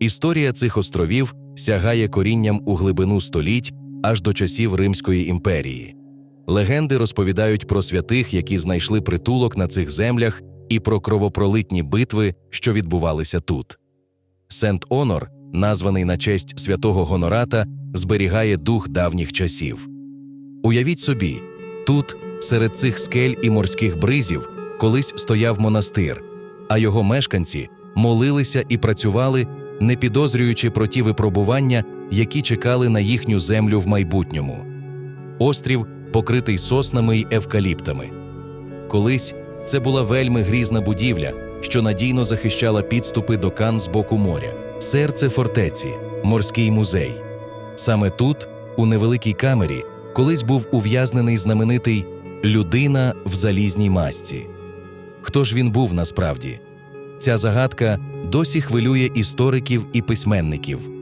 Історія цих островів сягає корінням у глибину століть аж до часів Римської імперії. Легенди розповідають про святих, які знайшли притулок на цих землях, і про кровопролитні битви, що відбувалися тут. Сент Онор, названий на честь святого Гонората, зберігає дух давніх часів. Уявіть собі, тут, серед цих скель і морських бризів, колись стояв монастир, а його мешканці молилися і працювали, не підозрюючи про ті випробування, які чекали на їхню землю в майбутньому. Острів покритий соснами й евкаліптами. Колись це була вельми грізна будівля, що надійно захищала підступи до Кан з боку моря, серце фортеці, морський музей. Саме тут, у невеликій камері, колись був ув'язнений знаменитий людина в залізній масці. Хто ж він був насправді? Ця загадка досі хвилює істориків і письменників.